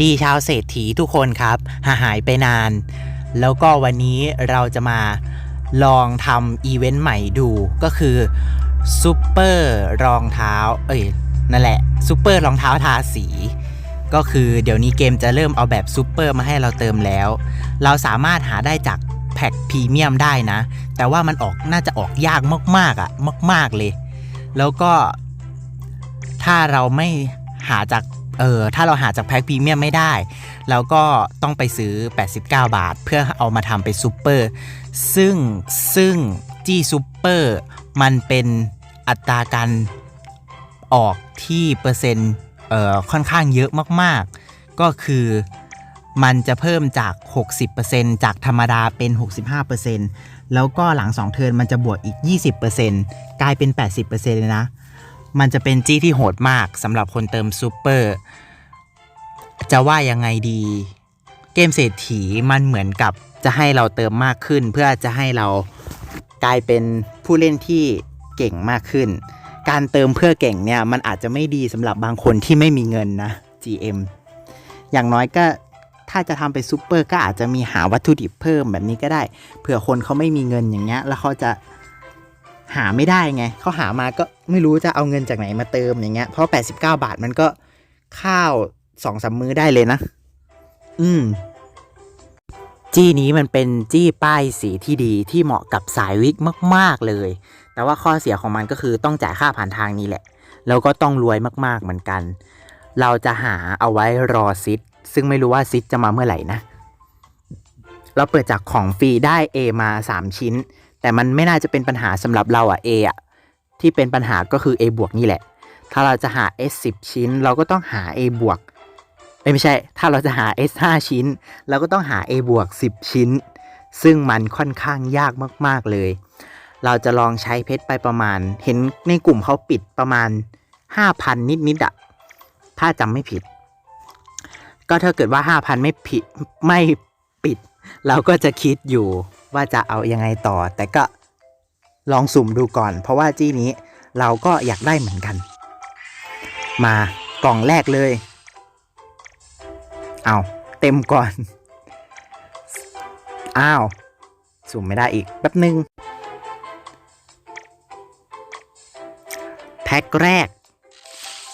ดีชาวเศรษฐีทุกคนครับหาหายไปนาน แล้วก็วันนี้เราจะมาลองทำอีเวนต์ใหม่ดูก็คือซูเปอร์รองเท้า เอ้ยนั่นแหละซูเปอร์รองเท้าทาสี ก็คือเดี๋ยวนี้เกมจะเริ่มเอาแบบซูเปอร์มาให้เราเติมแล้ว เราสามารถหาได้จากแพ็คพรีเมียมได้นะ แต่ว่ามันออกน่าจะออกยากมากๆอะ่ะมาก ๆเลย แล้วก็ถ้าเราไม่หาจาก เออถ้าเราหาจากแพ็คพรีเมียมไม่ได้เราก็ต้องไปซื้อ 89 บาท เพื่อเอามาทำเป็นซูเปอร์ซึ่งซึ่งจี้ซูเปอร์มันเป็นอัตราการออกที่เปอร์เซ็นต์เอ่อค่อนข้างเยอะมากๆ ก็คือมันจะเพิ่มจาก 60%จากธรรมดาเป็น 65%แล้วก็หลัง 2 เทิร์นมันจะบวกอีก 20%กลายเป็น 80%เลยนะ มันจะเป็นจี้ที่โหดมากสำหรับคนเติมซูเปอร์ จะว่ายังไงดี เกมเศรษฐีมันเหมือนกับจะให้เราเติมมากขึ้น เพื่อจะให้เรากลายเป็นผู้เล่นที่เก่งมากขึ้น การเติมเพื่อเก่งเนี่ยมันอาจจะไม่ดีสำหรับบางคนที่ไม่มีเงินนะ GM อย่างน้อยก็ถ้าจะทำเป็นซูเปอร์ก็อาจจะมีหาวัตถุดิบเพิ่มแบบนี้ก็ได้เผื่อคนเขาไม่มีเงินอย่างเงี้ย แล้วเขาจะ หาไม่ได้ไงเขาหามาก็ไม่รู้จะเอาเงินจากไหนมาเติมอย่างเงี้ยเพราะ 89 บาทมันก็ข้าวสองสามมื้อได้เลยนะ อืม จี้นี้มันเป็นจี้ป้ายสีที่ดีที่เหมาะกับสายวิกมาก ๆเลย แต่ว่าข้อเสียของมันก็คือต้องจ่ายค่าผ่านทางนี้แหละ แล้วก็ต้องรวยมากๆเหมือนกัน เราจะหาเอาไว้รอซิดซึ่งไม่รู้ว่าซิดจะมาเมื่อไหร่นะ เราเปิดจากของฟรีได้ A มา 3 ชิ้น แต่มันไม่น่าจะเป็นปัญหาสำหรับเราอะ A อะที่เป็นปัญหาก็คือ A บวกนี่แหละ ถ้าเราจะหา S 10 ชิ้น เราก็ต้องหา A บวกไม่ใช่ ถ้าเราจะหา S 5ชิ้น เราก็ต้องหา A บวก10 ชิ้น ซึ่งมันค่อนข้างยากมาก ๆ เลย เราจะลองใช้เพชรไปประมาณ เห็นในกลุ่มเขาปิดประมาณ 5,000 นิด ๆอะถ้าจำไม่ผิด ก็ถ้าเกิดว่า 5,000 ไม่ผิดไม่ปิด เราก็จะคิดอยู่ ว่าจะเอายังไงต่อ แต่ก็ลองสุ่มดูก่อน เพราะว่าจี้นี้เราก็อยากได้เหมือนกัน มากล่องแรกเลย เอาเต็มก่อน อ้าว สุ่มไม่ได้อีกแป๊บหนึ่งแพ็คแรก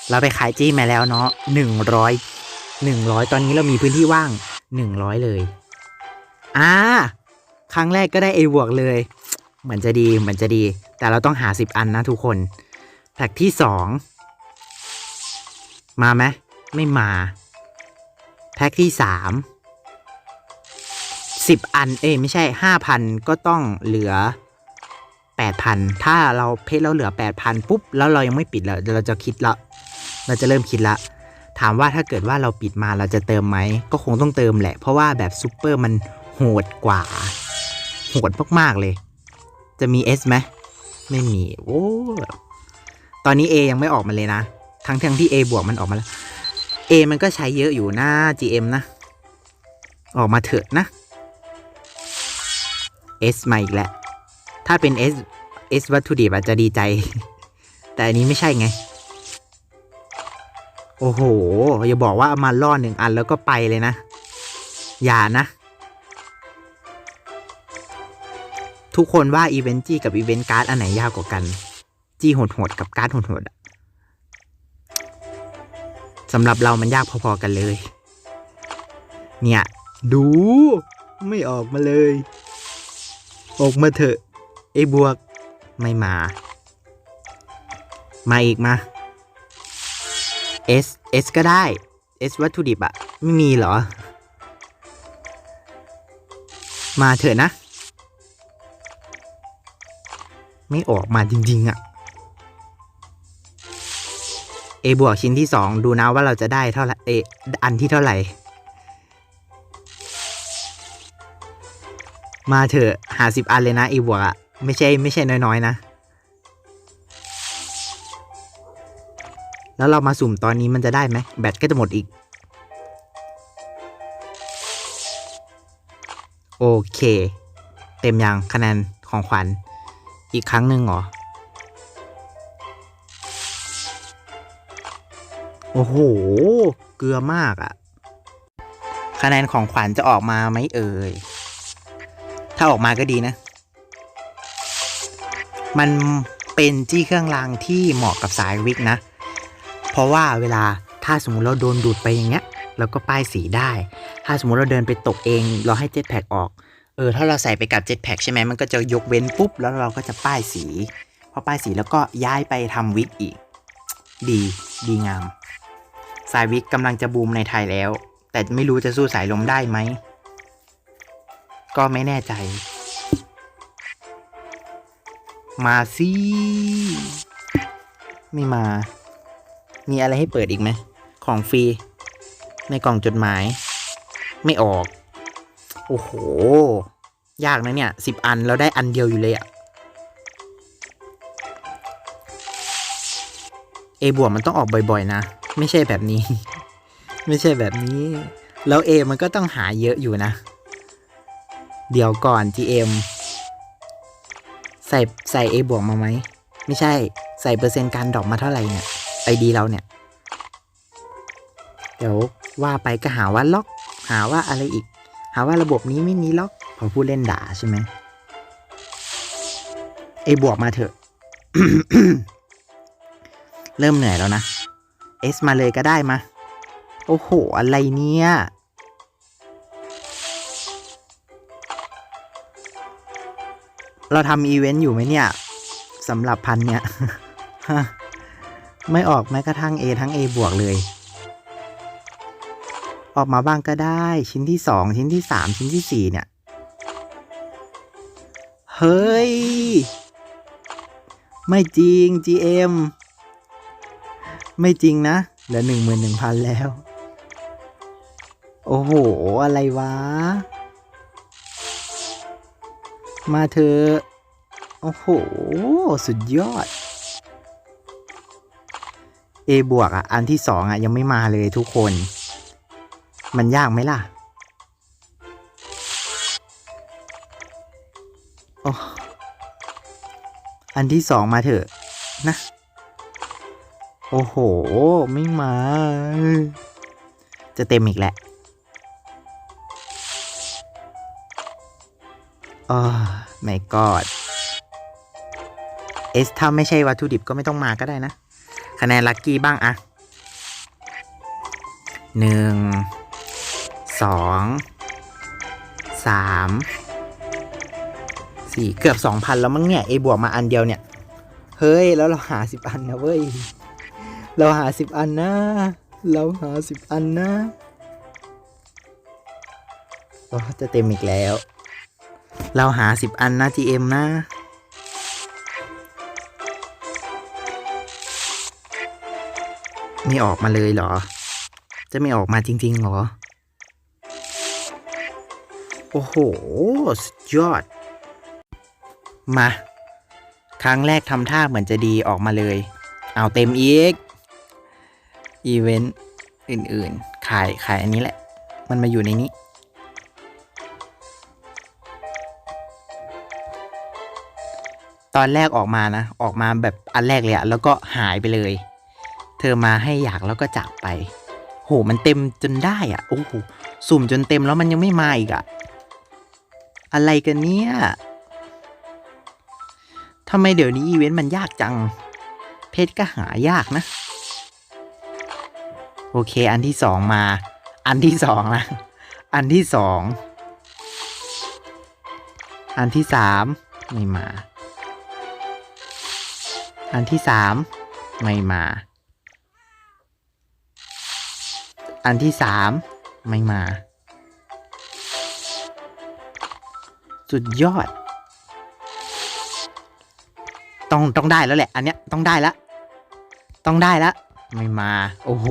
เราไปขายจี้มาแล้วเนาะหนึ่งร้อยหนึ่งร้อยตอนนี้เรามีพื้นที่ว่างหนึ่งร้อยเลย อ่า ครั้งแรกก็ได้ A บวกเลย เหมือนจะดีเหมือนจะดี แต่เราต้องหาสิบอันนะทุกคน แพ็กที่สองมาไหมไม่มา แพ็กที่สามสิบอัน เอ้ไม่ใช่ห้าพันก็ต้องเหลือแปดพันถ้าเราเพชรเราเหลือแปดพันปุ๊บ แล้วเรายังไม่ปิดแล้วเราจะคิดละเราจะเริ่มคิดละถามว่าถ้าเกิดว่าเราปิดมาเราจะเติมไหม ก็คงต้องเติมแหละ เพราะว่าแบบซูเปอร์มันโหดกว่า โหดมากๆเลย จะมี S ไหมไม่มี โอ้ ตอนนี้ A ยังไม่ออกมาเลยนะ ทั้งทั้งที่ A บวกมันออกมาแล้ว A มันก็ใช้เยอะอยู่นะ GM นะ ออกมาเถอะนะ S มาอีกแล้ว ถ้าเป็น S S วัตถุดิบอาจจะดีใจ แต่อันนี้ไม่ใช่ไง โอ้โห อย่าบอกว่าเอามาล่อหนึ่งอันแล้วก็ไปเลยนะ อย่านะ ทุกคนว่าอีเวนต์จี้กับอีเวนต์การ์ดอันไหนยากกว่ากัน จี้โหดๆกับการ์ดโหดๆอะสำหรับเรามันยากพอๆกันเลย เนี่ย ดู ไม่ออกมาเลย ออกมาเถอะไอ้บวกไม่มา มาอีกมา S S ก็ได้ S วัตถุดิบอะไม่มีเหรอ มาเถอะนะ ไม่ออกมาจริง ๆอะ A บวกชิ้นที่สองดูนะว่าเราจะได้เท่าไหร่เออันที่เท่าไหร่ มาเถอะหาสิบอันเลยนะ A บวกอะไม่ใช่ไม่ใช่น้อยๆนะ แล้วเรามาสุ่มตอนนี้มันจะได้ไหมแบตก็จะหมดอีก โอเค เต็มยังคะแนนของขวัญ อีกครั้งหนึ่งเหรอ โอ้โห เกลือมากอะ่ะ คะแนนของขวัญจะออกมาไหมเอ่ย ถ้าออกมาก็ดีนะ มันเป็นจี้เครื่องรางที่เหมาะกับสายวิกนะ เพราะว่าเวลาถ้าสมมติเราโดนดูดไปอย่างเงี้ยเราก็ป้ายสีได้ ถ้าสมมติเราเดินไปตกเอง เราให้เจ็ตแพ็กออก ออถ้าเราใส่ไปกับเจ็ตแพ็กใช่ไหมมันก็จะยกเว้นปุ๊บ แล้วเราก็จะป้ายสีพอป้ายสีแล้วก็ย้ายไปทำวิกอีก ดีดีงาม สายวิกกำลังจะบูมในไทยแล้ว แต่ไม่รู้จะสู้สายลมได้ไหม ก็ไม่แน่ใจ มาสิไม่มา มีอะไรให้เปิดอีกไหม ของฟรี ในกล่องจดหมาย ไม่ออก โอ้โห ยากนะเนี่ยสิบอันเราได้อันเดียวอยู่เลยอะเอบวกมันต้องออกบ่อยๆนะ ไม่ใช่แบบนี้ ไม่ใช่แบบนี้ แล้วเอมันก็ต้องหาเยอะอยู่นะ เดี๋ยวก่อน GM ใส่ใส่ A บวกมาไหม ไม่ใช่ใส่เปอร์เซ็นต์การดอปมาเท่าไหร่เนี่ยไอดีเราเนี่ย เดี๋ยวว่าไปก็หาว่าล็อก หาว่าอะไรอีก หาว่าระบบนี้ไม่มีล็อกพอผู้เล่นด่าใช่ไหม A บวกมาเถอะ เริ่มเหนื่อยแล้วนะ S มาเลยก็ได้มา โอ้โห อะไรเนี่ย เราทำอีเวนต์อยู่ไหมเนี่ยสำหรับพันเนี่ย ไม่ออกแม้กระทั่ง A ทั้ง A บวกเลย ออกมาบ้างก็ได้ ชิ้นที่สองชิ้นที่สามชิ้นที่สี่เนี่ย เฮ้ย ไม่จริง GM ไม่จริงนะ เหลือหนึ่งหมื่นหนึ่งพันแล้ว โอ้โห อะไรวะ มาเธอ โอ้โห สุดยอด A บวกอะ อันที่สองอะ ยังไม่มาเลยทุกคน มันยากไหมล่ะ โอ้อันที่สองมาเถอะนะ โอ้โห ไม่มา จะเต็มอีกแหละอ๋อไม่กอดเอสถ้าไม่ใช่วัตถุดิบก็ไม่ต้องมาก็ได้นะคะแนนลัคกี้บ้างอะหนึ่ง สองสามสี่เกือบสองพันแล้วมั้งเนี่ยเอบวกมาอันเดียวเนี่ย เฮ้ย แล้วเราหาสิบอันนะเว้ย เราหาสิบอันนะ เราหาสิบอันนะโอ้จะเต็มอีกแล้ว เราหาสิบอันนะ GM นะไม่ออกมาเลยเหรอ จะไม่ออกมาจริงๆเหรอ โอ้โห สุดยอด มา ครั้งแรกทำท่าเหมือนจะดีออกมาเลย เอาเต็มอีก อีเวนต์อื่นๆ ขายขายอันนี้แหละ มันมาอยู่ในนี้ ตอนแรกออกมานะ ออกมาแบบอันแรกเลยอะแล้วก็หายไปเลย เธอมาให้อยากแล้วก็จากไป โห มันเต็มจนได้อะโอ้โห สุ่มจนเต็มแล้วมันยังไม่มาอีกอะ อะไรกันเนี่ยทำไมเดี๋ยวนี้อีเวนต์มันยากจัง เพชรก็หายากนะ โอเค อันที่สองมา อันที่สองนะ อันที่สอง อันที่สามไม่มา อันที่สามไม่มา อันที่สามไม่มา สุดยอด ต้องต้องได้แล้วแหละ อันเนี้ยต้องได้แล้วต้องได้แล้วไม่มา โอ้โห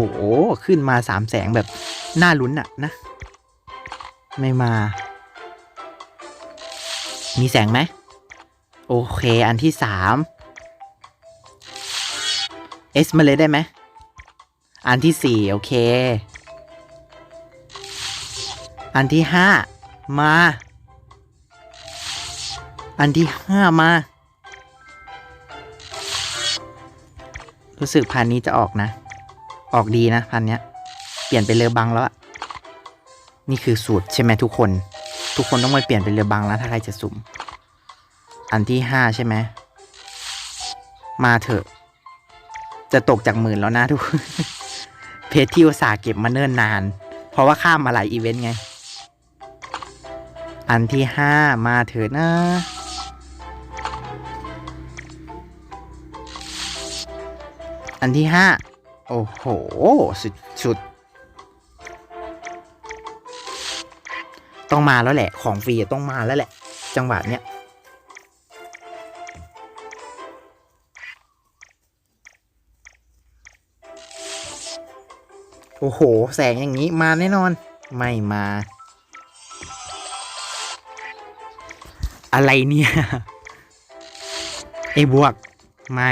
ขึ้นมาสามแสงแบบน่าลุ้นอะนะ ไม่มา มีแสงไหม โอเค อันที่สามเอสมาเลยได้ไหม อันที่สี่โอเค อันที่ห้ามา อันที่ห้ามา รู้สึกพันนี้จะออกนะ ออกดีนะพันเนี้ย เปลี่ยนไปเลอบังแล้วอะนี่คือสูตรใช่ไหมทุกคน ทุกคนต้องไปเปลี่ยนเป็นเรือบังนะถ้าใครจะสุ่ม อันที่ห้าใช่ไหม มาเถอะ จะตกจากหมื่นแล้วนะทุกเพจที่อุตส่าห์เก็บมาเนิ่นนาน เพราะว่าข้ามมาหลายอีเวนต์ไง อันที่ห้ามาเถอะนะ อันที่ห้าโอ้โห สุดสุดต้องมาแล้วแหละ ของฟรีต้องมาแล้วแหละ จังหวะเนี้ยโอ้โห แสงอย่างนี้มาแน่นอน ไม่มา อะไรเนี่ยไอ้บวก ไม่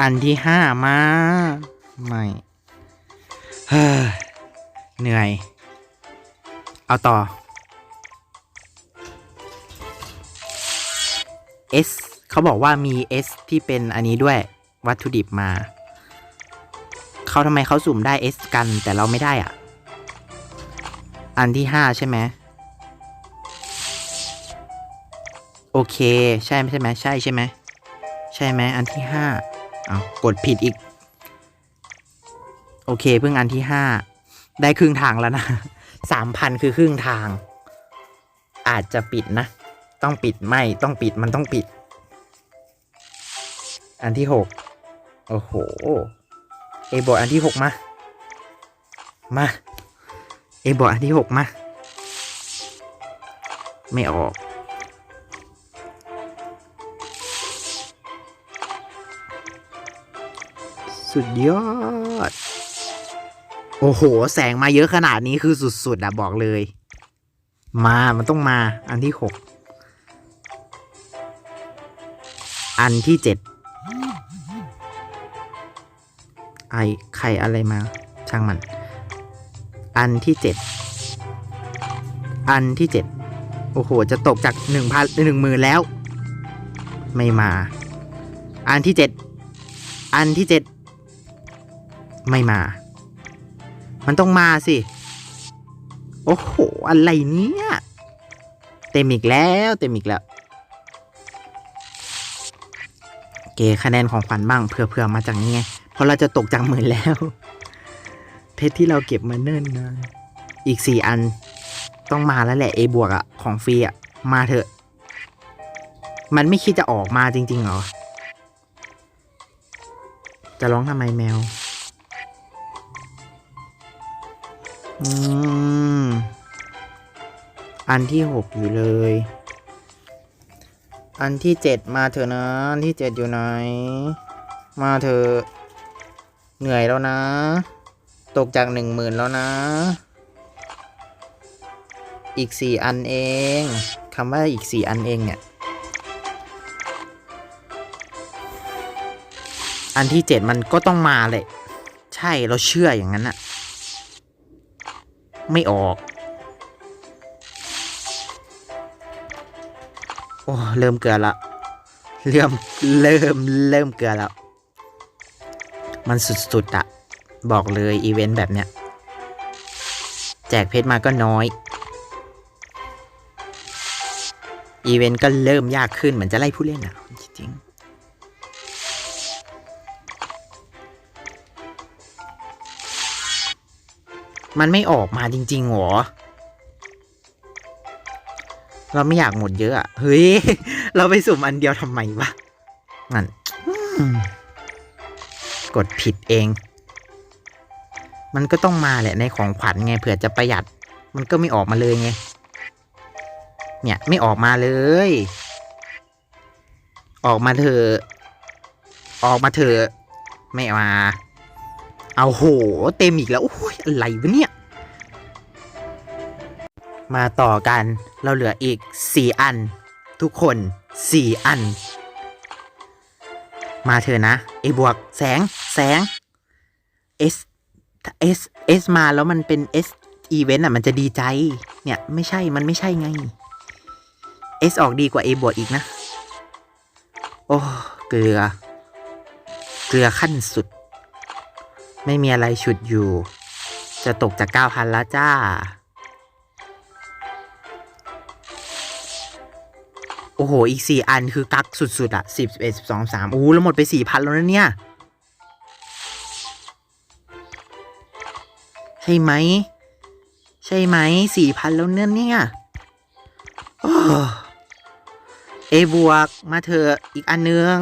อันที่ห้ามา ไม่เฮ้เหนื่อย เอาต่อ S เขาบอกว่ามี S ที่เป็นอันนี้ด้วยวัตถุดิบมา เขาทำไมเขาสุ่มได้ S กันแต่เราไม่ได้อะ อันที่ห้าใช่ไหมโอเค ใช่ไหมใช่ไหมใช่ใช่ไหมใช่ไหมอันที่ห้า เอากดผิดอีก โอเคเพิ่งอันที่ห้าได้ครึ่งทางแล้วนะสามพันคือครึ่งทาง อาจจะปิดนะ ต้องปิดไม่ต้องปิดมันต้องปิด อันที่หกโอ้โห เอบอร์ดอันที่หกมา มา เอบอร์ดอันที่หกมา ไม่ออก สุดยอด โอ้โห แสงมาเยอะขนาดนี้คือสุดๆอะบอกเลย มา มันต้องมา อันที่หก อันที่เจ็ด ไอใครอะไรมา ช่างมัน อันที่เจ็ด อันที่เจ็ด โอ้โห จะตกจากหนึ่งพันหนึ่งหมื่นแล้ว ไม่มา อันที่เจ็ด อันที่เจ็ด ไม่มา มันต้องมาสิ โอ้โห อะไรเนี่ย เต็มอีกแล้ว เต็มอีกแล้วเกคะแนนของขวัญบ้างเผื่อเผื่อมาจากนี้ไง เพราะเราจะตกจากหมื่นแล้ว เพชรที่เราเก็บมาเนิ่นนานอีกสี่อันต้องมาแล้วแหละ A บวกอะของฟรีอะมาเถอะ มันไม่คิดจะออกมาจริงๆหรอ จะร้องทำไมแมว อืม อันที่หกอยู่เลย อันที่เจ็ดมาเถอะนะ อันที่เจ็ดอยู่ไหน มาเถอะ เหนื่อยแล้วนะ ตกจากหนึ่งหมื่นแล้วนะ อีกสี่อันเอง คำว่าอีกสี่อันเองเนี่ย อันที่เจ็ดมันก็ต้องมาเลย ใช่เราเชื่ออย่างนั้นอะ ไม่ออก โอ้ เริ่มเกลือละ เริ่ม เริ่ม เริ่มเกลือแล้ว มันสุดๆอะบอกเลยอีเวนต์แบบเนี้ย แจกเพชรมาก็น้อย อีเวนต์ก็เริ่มยากขึ้นเหมือนจะไล่ผู้เล่นอะจริงๆ มันไม่ออกมาจริงๆหรอ เราไม่อยากหมดเยอะอะเฮ้ย เราไปสุ่มอันเดียวทำไมวะนั่นกดผิดเอง มันก็ต้องมาแหละในของขวัญไงเผื่อจะประหยัด มันก็ไม่ออกมาเลยไง เนี่ยไม่ออกมาเลย ออกมาเถอะ ออกมาเถอะ ไม่มา เอาโห เต็มอีกแล้ว โอ้ย อะไรวะเนี่ย มาต่อกัน เราเหลืออีก 4 อัน ทุกคน 4 อัน มาเถอะนะ A บวก แสง แสง S S S มาแล้วมันเป็น S event อะ มันจะดีใจ เนี่ย ไม่ใช่ มันไม่ใช่ไง S ออกดีกว่า A บวกอีกนะ โอ้ เกลือ เกลือขั้นสุด ไม่มีอะไรฉุดอยู่ จะตกจาก 9,000แล้วจ้า โอ้โห อีก 4 อันคือกักสุด ๆ อะ 10 11 12 3โอ้โหแล้วหมดไป 4,000 แล้วนะเนี่ย ใช่ไหม ใช่ไหม 4,000 แล้วเนี่ยเนี่ยโอ้เอบวก มาเถอะอีกอันนึง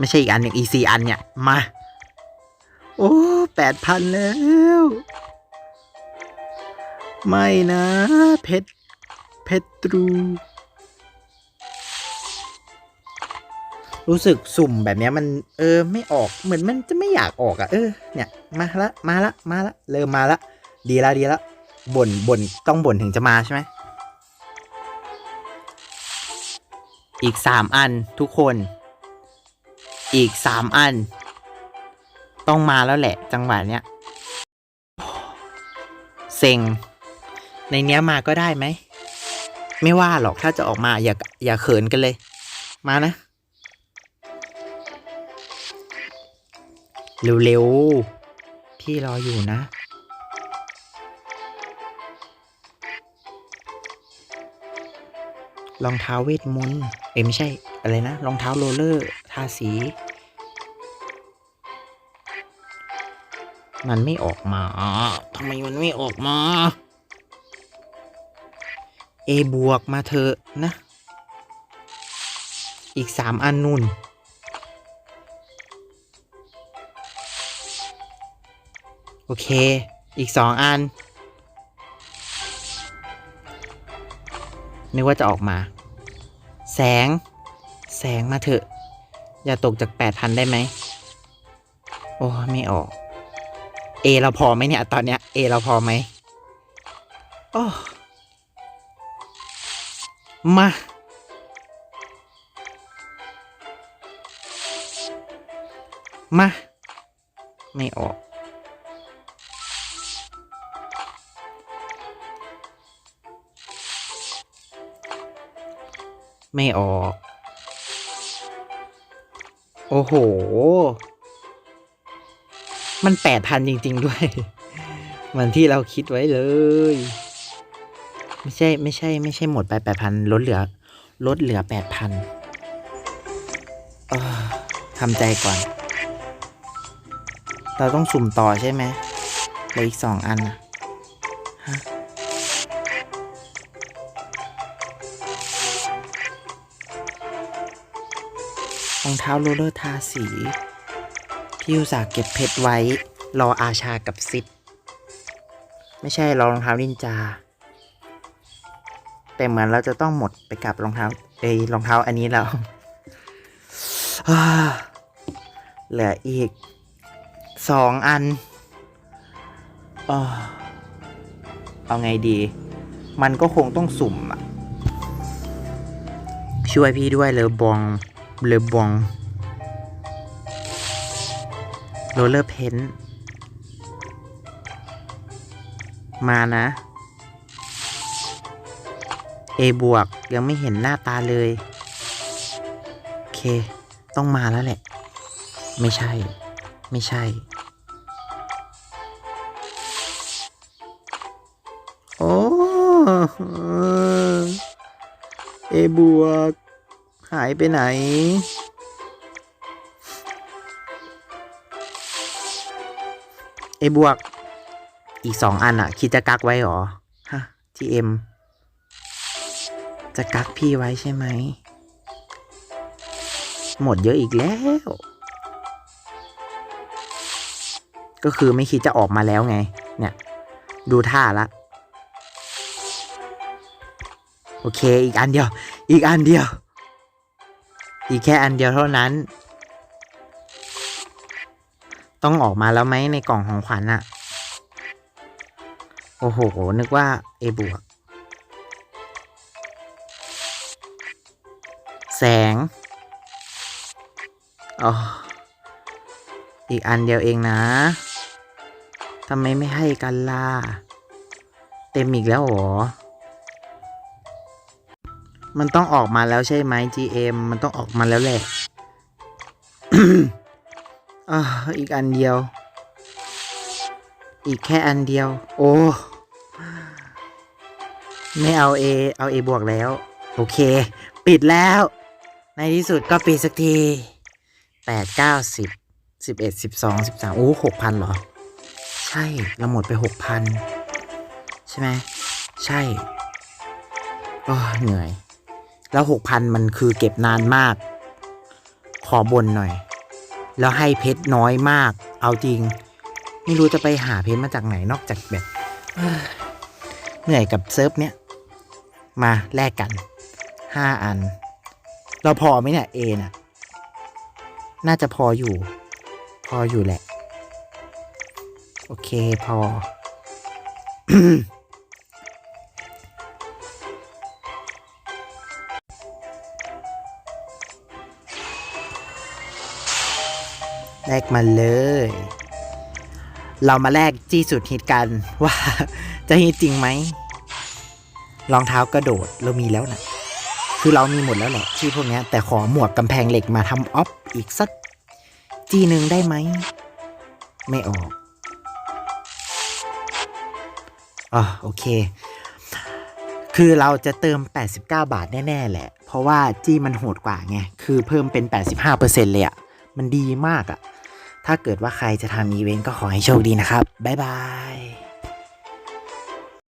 ไม่ใช่อีกอันหนึ่งอีกสี่อันเนี่ย มา โอ้แปดพันแล้ว ไม่นะ เพชรเพชรตรู รู้สึกสุ่มแบบเนี้ยมัน เออ ไม่ออกเหมือนมันจะไม่อยากออกอะ่ะ เออ เนี่ย มาละ มาละ มาละ เริ่มมาละ ดีละดีละบ่นบ่นต้องบ่นถึงจะมาใช่ไหมอีกสามอันทุกคน อีกสามอัน ต้องมาแล้วแหละ จังหวะเนี้ยเซ็ง ในเนี้ยมาก็ได้ไหม ไม่ว่าหรอกถ้าจะออกมาอย่าอย่าเขินกันเลย มานะ เร็วๆ พี่รออยู่นะรองเท้าเวทมนต์เอ้ไม่ใช่ อะไรนะ รองเท้าโรลเลอร์ ทาสี มันไม่ออกมาทำไมมันไม่ออกมา เอบวกมาเถอะนะ อีกสามอันนุ่นโอเค อีกสองอัน นึกว่าจะออกมา แสง แสงมาเถอะ อย่าตกจากแปดพันได้ไหม โอ้ ไม่ออก เอเราพอไหมเนี่ย ตอนเนี้ยเอเราพอไหมโอ้มามา ไม่ออก ไม่ออก โอ้โห มันแปดพันจริง ๆ ด้วยเหมือนที่เราคิดไว้เลย ไม่ใช่ไม่ใช่ ไม่ใช่หมดไปแปดพันลดเหลือ ลดเหลือแปดพันทำใจก่อน เราต้องสุ่มต่อใช่ไหมเหลืออีกสองอันนะ องเท้าโรลเลอร์ทาสี พี่อุตส่าห์เก็บเพชรไว้ รออาชากับซิดไม่ใช่รอรองเท้านินจา แต่เหมือนเราจะต้องหมดไปกับรองเท้า เอยรองเท้าอันนี้แล้วเหลืออีกสองอันอเอาไงดี มันก็คงต้องสุ่มอะช่วยพี่ด้วยเลอบอง เลบองโรลเลอร์เพนมานะ A บวก ยังไม่เห็นหน้าตาเลย โอเค ต้องมาแล้วแหละ ไม่ใช่ ไม่ใช่ โอ้เอบวก หายไปไหน เอบวก อีกสองอันอะคิดจะกักไว้หรอ ฮะทีเอ็มจะกักพี่ไว้ใช่ไหม หมดเยอะอีกแล้ว ก็คือไม่คิดจะออกมาแล้วไง เนี่ย ดูท่าละโอเค อีกอันเดียว อีกอันเดียว อีกแค่อันเดียวเท่านั้น ต้องออกมาแล้วไหมในกล่องของขวัญอะโอ้โห นึกว่าเอบวก แสงอ๋ออีกอันเดียวเองนะ ทำไมไม่ให้กันล่ะ เต็มอีกแล้วหรอ มันต้องออกมาแล้วใช่ไหม GM มันต้องออกมาแล้วแหละอีกอันเดียว อีกแค่อันเดียว โอ้ ไม่เอา A เอา A บวกแล้ว โอเค ปิดแล้ว ในที่สุดก็ปิดสักทีแปดเก้าสิบสิบเอ็ดสิบสองสิบสามโอ้หกพันเหรอ ใช่ เราหมดไปหกพันใช่ไหม ใช่ โอ้เหนื่อย แล้วหกพันมันคือเก็บนานมาก ขอบนหน่อย แล้วให้เพชรน้อยมาก เอาจริง ไม่รู้จะไปหาเพชรมาจากไหนนอกจากแบบเอ้อเหนื่อยกับเซิร์ฟเนี้ยมาแลกกันห้าอัน เราพอไหมเนี่ยเอน่ะ น่าจะพออยู่ พออยู่แหละ โอเคพอ แลกมาเลย เรามาแลกจี้สุดฮิตกันว่าจะฮิตจริงไหมรองเท้ากระโดดเรามีแล้วนะคือเรามีหมดแล้วแหละที่พวกนี้แต่ขอหมวกกำแพงเหล็กมาทำออฟอีกสักจีหนึ่งได้ไหม ไม่ออกอ๋อโอเค คือเราจะเติม 89 บาทแน่ ๆ แหละ เพราะว่าจี้มันโหดกว่าไง คือเพิ่มเป็น 85%เลยอะ่ะ มันดีมากอะ่ะ ถ้าเกิดว่าใครจะทำอีเวนต์ก็ขอให้โชคดีนะครับ บ๊ายบาย